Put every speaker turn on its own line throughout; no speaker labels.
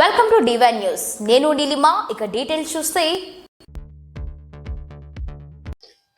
Welcome to divine news నేను నీలిమా ఇక details చూస్తే.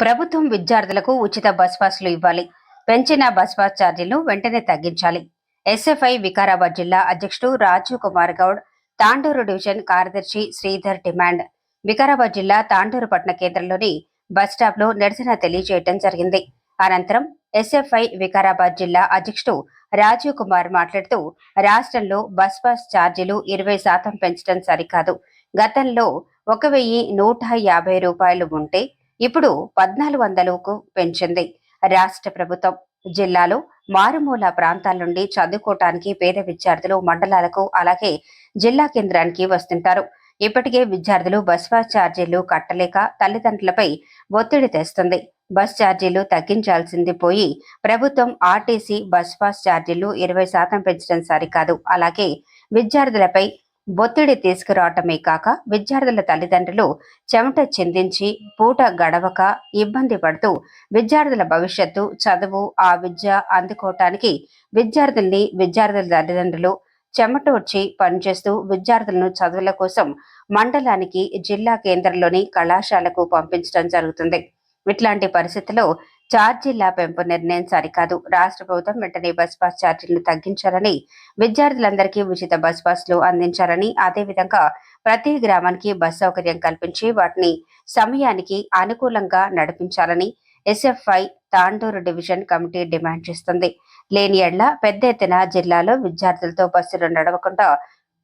ప్రభుత్వం విద్యార్థులకు ఉచిత బస్ పాస్లు ఇవ్వాలి. పెంచిన బస్ పాస్ ఛార్జీలను వెంటనే తగ్గించాలి. ఎస్ఎఫ్ఐ వికారాబాద్ జిల్లా అధ్యక్షుడు రాజు కుమార్ గౌడ్ తాండూరు డివిజన్ కార్యదర్శి శ్రీధర్ డిమాండ్. వికారాబాద్ జిల్లా తాండూరు పట్టణ కేంద్రంలోని బస్ స్టాప్లో నిరసన తెలియజేయడం జరిగింది. అనంతరం ఎస్ఎఫ్ఐ వికారాబాద్ జిల్లా అధ్యక్షుడు రాజీవ్ కుమార్ మాట్లాడుతూ రాష్ట్రంలో బస్ పాస్ ఛార్జీలు ఇరవై శాతం పెంచడం సరికాదు. గతంలో ఒక వెయ్యి నూట యాభై రూపాయలు ఉంటే ఇప్పుడు పద్నాలుగు వందలకు పెంచింది. రాష్ట్ర ప్రభుత్వం జిల్లాలో మారుమూల ప్రాంతాల నుండి చదువుకోవటానికి పేద విద్యార్థులు మండలాలకు అలాగే జిల్లా కేంద్రానికి వస్తుంటారు. ఇప్పటికే విద్యార్థులు బస్ పాస్ ఛార్జీలు కట్టలేక తల్లిదండ్రులపై ఒత్తిడి తెస్తుంది. బస్ ఛార్జీలు తగ్గించాల్సింది పోయి ప్రభుత్వం ఆర్టీసీ బస్ పాస్ ఛార్జీలు ఇరవై శాతం పెంచడం సరికాదు. అలాగే విద్యార్థులపై ఒత్తిడి తీసుకురావటమే కాక విద్యార్థుల తల్లిదండ్రులు చెమట చిందించి పూట గడవక ఇబ్బంది పడుతూ విద్యార్థుల భవిష్యత్తు చదువు ఆ విద్య అందుకోవటానికి విద్యార్థుల్ని విద్యార్థుల తల్లిదండ్రులు చెమటోడ్చి పనిచేస్తూ విద్యార్థులను చదువుల కోసం మండలానికి జిల్లా కేంద్రంలోని కళాశాలకు పంపించడం జరుగుతుంది. ఇట్లాంటి పరిస్థితుల్లో ఛార్జీల పెంపు నిర్ణయం సరికాదు. రాష్ట్ర ప్రభుత్వం వెంటనే బస్ పాస్ ఛార్జీలను తగ్గించాలని విద్యార్థులందరికీ ఉచిత బస్ పాస్లు అందించాలని అదేవిధంగా ప్రతి గ్రామానికి బస్ సౌకర్యం కల్పించి వాటిని సమయానికి అనుకూలంగా నడిపించాలని SFI Tandur division committee demand చేస్తుంది. లేని ఎడ్ల పెద్ద ఎత్తున జిల్లాలో విద్యార్థులతో బస్సులు నడవకుండా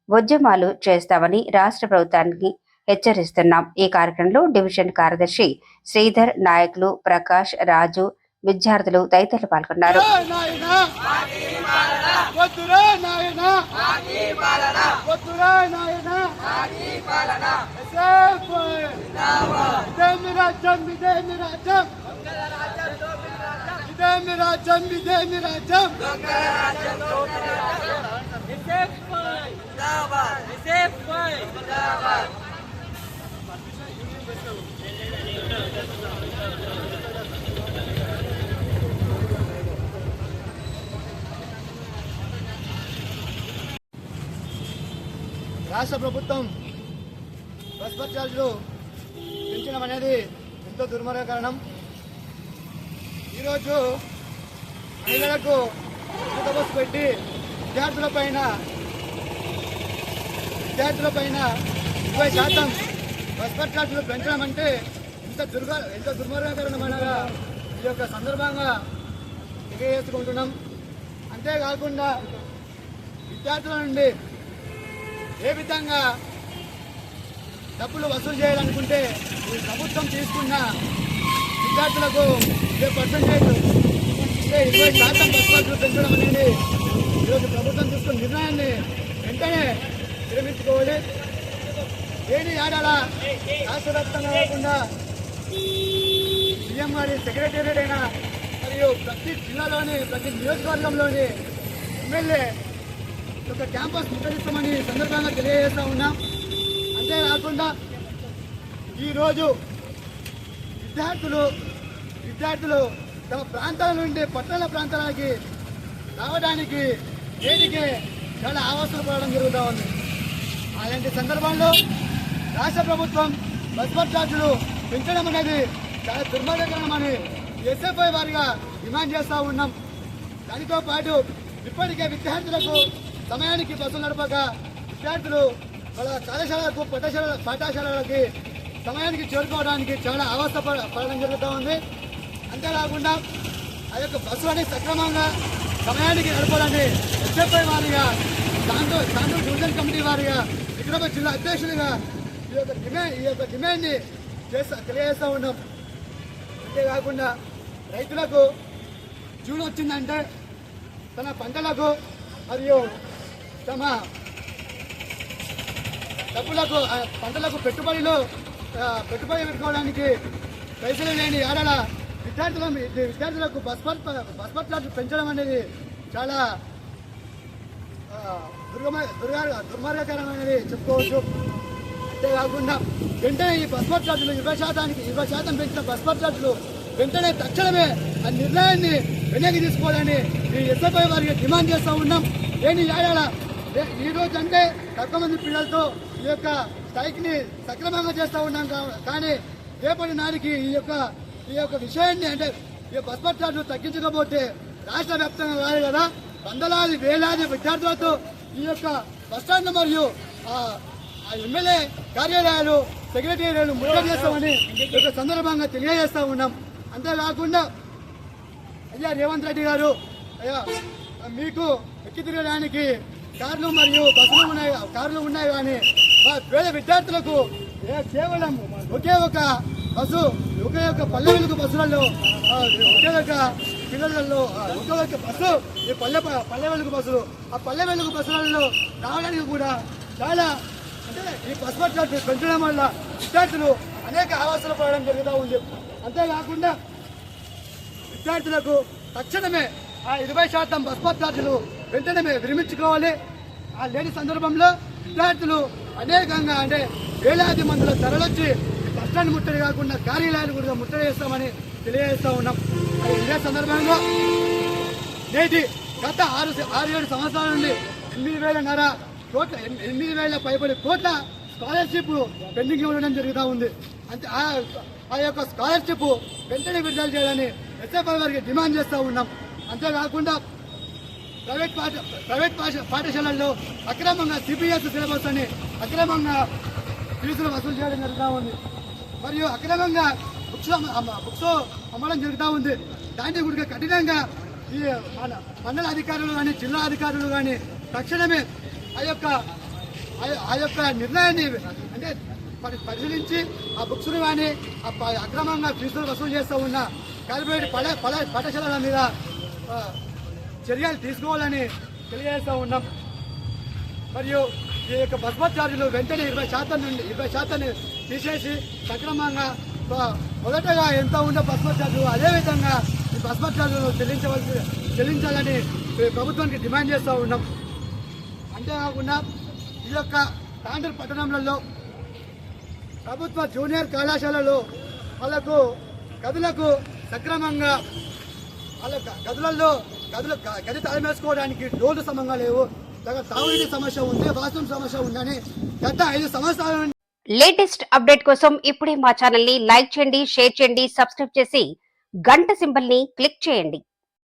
ఉద్యమాలు చేస్తామని రాష్ట్ర ప్రభుత్వానికి హెచ్చరిస్తున్నాం. ఈ కార్యక్రమంలో డివిజన్ కార్యదర్శి శ్రీధర్ నాయకులు ప్రకాష్ రాజు విద్యార్థులు తదితరులు పాల్గొన్నారు.
రాజ్యం? ఇదేమి రాజ్యం? ఇదేమి రాజ్యం? రాష్ట్ర ప్రభుత్వం బస్ బస్ ఛార్జీలు పెంచడం అనేది ఎంతో దుర్మార్గకరణం ఈరోజు మహిళలకు ఉచిత బస్సు పెట్టి విద్యార్థుల పైన విద్యార్థుల పైన ఇరవై శాతం బస్ ఛార్జీలు పెంచడం అంటే ఎంత దుర్గ ఎంత దుర్మార్గకరణమైనగా ఈ యొక్క సందర్భంగా తెలియజేసుకుంటున్నాం. అంతేకాకుండా విద్యార్థుల నుండి ఏ విధంగా డబ్బులు వసూలు చేయాలనుకుంటే ఈ ప్రభుత్వం తీసుకున్న విద్యార్థులకు పర్సెంటేజ్ ఇరవై శాతం బస్ పాసులు పెంచడం అనేది ఈరోజు ప్రభుత్వం తీసుకున్న నిర్ణయాన్ని వెంటనే విరమించుకోవాలి. ఏది ఆడాలా? రాష్ట్ర వ్యాప్తంగా కాకుండా సీఎం గారి సెక్రటేరియట్ అయినా మరియు ప్రతి జిల్లాలోని ప్రతి నియోజకవర్గంలోని ఎమ్మెల్యే ఒక క్యాంపస్ ముట్టడిస్తామని సందర్భంగా తెలియజేస్తా ఉన్నాం. అంతేకాకుండా ఈరోజు విద్యార్థులు విద్యార్థులు తమ ప్రాంతాల నుండి పట్టణ ప్రాంతాలకి రావడానికి దేనికి చాలా ఆవాసాలు పడడం జరుగుతూ ఉంది. అలాంటి సందర్భంలో రాష్ట్ర ప్రభుత్వం బస్పర్ ఛార్జీలు పెంచడం అనేది చాలా దుర్మార్గకరమని ఎస్ఎఫ్ఐ వారిగా డిమాండ్ చేస్తూ ఉన్నాం. దానితో పాటు ఇప్పటికే విద్యార్థులకు సమయానికి బస్సులు నడపక విద్యార్థులు వాళ్ళ కళాశాలకు పాఠశాల పాఠశాలలకి సమయానికి చేరుకోవడానికి చాలా అవస్థ పడ- పడడం జరుగుతూ ఉంది. అంతేకాకుండా ఆ యొక్క బస్సులని సక్రమంగా సమయానికి నడపాలని ఎస్ఎఫ్ఐ వారిగా దాంతో దాంతో డివిజన్ కమిటీ వారిగా విక్రమాబాద్ జిల్లా అధ్యక్షులుగా ఈ యొక్క డిమాండ్ ఈ యొక్క డిమాండ్ని చేస్తా తెలియజేస్తూ ఉన్నాం. అంతేకాకుండా రైతులకు జూన్ వచ్చిందంటే తన పంటలకు మరియు తమ డబ్బులకు పంటలకు పెట్టుబడిలో పెట్టుబడి పెట్టుకోవడానికి పైసలు లేని ఏడాల విద్యార్థుల విద్యార్థులకు బస్ పర్ బస్ పెంచడం అనేది చాలా దుర్గమ దుర్గా దుర్మార్గకరమైనది చెప్పుకోవచ్చు. అంతేకాకుండా వెంటనే ఈ బస్ పర్ ఇరవై శాతానికి ఇరవై శాతం పెంచిన బస్ పర్ వెంటనే తక్షణమే ఆ నిర్ణయాన్ని వెనక్కి తీసుకోవాలని ఈ ఎస్ఎఫ్ఐ వారికి డిమాండ్ చేస్తూ ఉన్నాం. లేని ఏడాల ఈ రోజు అంటే తక్కువ మంది పిల్లలతో ఈ యొక్క స్ట్రైక్ని సక్రమంగా చేస్తూ ఉన్నాం కానీ రేపటి నాటికి ఈ యొక్క ఈ యొక్క విషయాన్ని అంటే ఈ బస్ బస్ తగ్గించకపోతే రాష్ట్ర వ్యాప్తంగా కాదు కదా. వందలాది వేలాది విద్యార్థులతో ఈ యొక్క బస్ స్టాండ్ మరియు ఆ ఎమ్మెల్యే కార్యాలయాలు సెక్రటేరియలు ముట్టడి చేస్తామని ఒక సందర్భంగా తెలియజేస్తా ఉన్నాం. అంతేకాకుండా అయ్యా రేవంత్ రెడ్డి గారు అయ్యా మీకు ఎక్కి తిరగడానికి కార్లు మరియు బస్సులు ఉన్నాయి కార్లు ఉన్నాయి కానీ పేద విద్యార్థులకు కేవలం ఒకే ఒక బస్సు ఒకే ఒక పల్లె వెలుగు బస్సులలో ఒకే ఒక పిల్లలలో ఒకే ఒక బస్సు ఈ పల్లె పల్లె వెలుగు బస్సులు ఆ పల్లె వెలుగు బస్సులలో రావడానికి కూడా చాలా అంటే ఈ బస్ పట్ల పెంచడం వల్ల విద్యార్థులు అనేక ఆవాసాలు పడడం జరుగుతూ ఉంది. అంతేకాకుండా విద్యార్థులకు తక్షణమే ఆ ఇరవై శాతం బస్ పాస్ ఛార్జీలు వెంటనే విరమించుకోవాలి. ఆ లేని సందర్భంలో విద్యార్థులు అనేకంగా అంటే వేలాది మందిలో తరలొచ్చి బస్ స్టాండ్ ముట్టడి కాకుండా కార్యాలయాలు కూడా ముట్టడి చేస్తామని తెలియజేస్తా ఉన్నాం. అది ఇదే సందర్భంగా నేటి గత ఆరు ఆరు ఏడు సంవత్సరాల నుండి ఎనిమిది వేలన్నర కోట్ల ఎనిమిది వేల పైబడి కోట్ల స్కాలర్షిప్ పెండింగ్ ఉండడం జరుగుతూ ఉంది. అంటే ఆ ఆ యొక్క స్కాలర్షిప్ వెంటనే విడుదల చేయాలని ఎస్ఎఫ్ఐ వారికి డిమాండ్ చేస్తూ ఉన్నాం. అంతేకాకుండా ప్రైవేట్ పాఠ ప్రైవేట్ పాఠ పాఠశాలల్లో అక్రమంగా సిబిఎస్ సిలబస్ అని అక్రమంగా ఫీజులు వసూలు చేయడం జరుగుతూ ఉంది. మరియు అక్రమంగా బుక్స్ బుక్స్ అమ్మడం జరుగుతూ ఉంది. దాన్ని కూడా కఠినంగా ఈ మన మండల అధికారులు కానీ జిల్లా అధికారులు కానీ తక్షణమే ఆ యొక్క ఆ- యొక్క నిర్ణయాన్ని అంటే పరిశీలించి ఆ బుక్స్ను కానీ అక్రమంగా ఫీజులు వసూలు చేస్తూ ఉన్న కార్పొరేట్ పడ పడ పాఠశాలల మీద చర్యలు తీసుకోవాలని తెలియజేస్తూ ఉన్నాం. మరియు ఈ యొక్క బస్ ఛార్జీలు వెంటనే ఇరవై శాతం నుండి ఇరవై శాతాన్ని తీసేసి సక్రమంగా మొదటగా ఎంత ఉండే బస్ ఛార్జీలు అదేవిధంగా ఈ బస్ ఛార్జీలు చెల్లించవలసి చెల్లించాలని ప్రభుత్వానికి డిమాండ్ చేస్తూ ఉన్నాం. అంతేకాకుండా ఈ యొక్క తాండూరు పట్టణంలో ప్రభుత్వ జూనియర్ కళాశాలలో వాళ్ళకు గదులకు సక్రమంగా వాళ్ళ గదులలో గదులు గ- గది తాళమేసుకోవడానికి డోర్లు సమంగా లేవు. తాగునీటి సమస్య ఉంది వాస్తవం సమస్య ఉందని గత ఐదు సంవత్సరాల
లేటెస్ట్ అప్డేట్ కోసం ఇప్పుడే మా ఛానల్ని లైక్ చేయండి షేర్ చేయండి సబ్స్క్రైబ్ చేసి గంట సింబల్ని క్లిక్ చేయండి.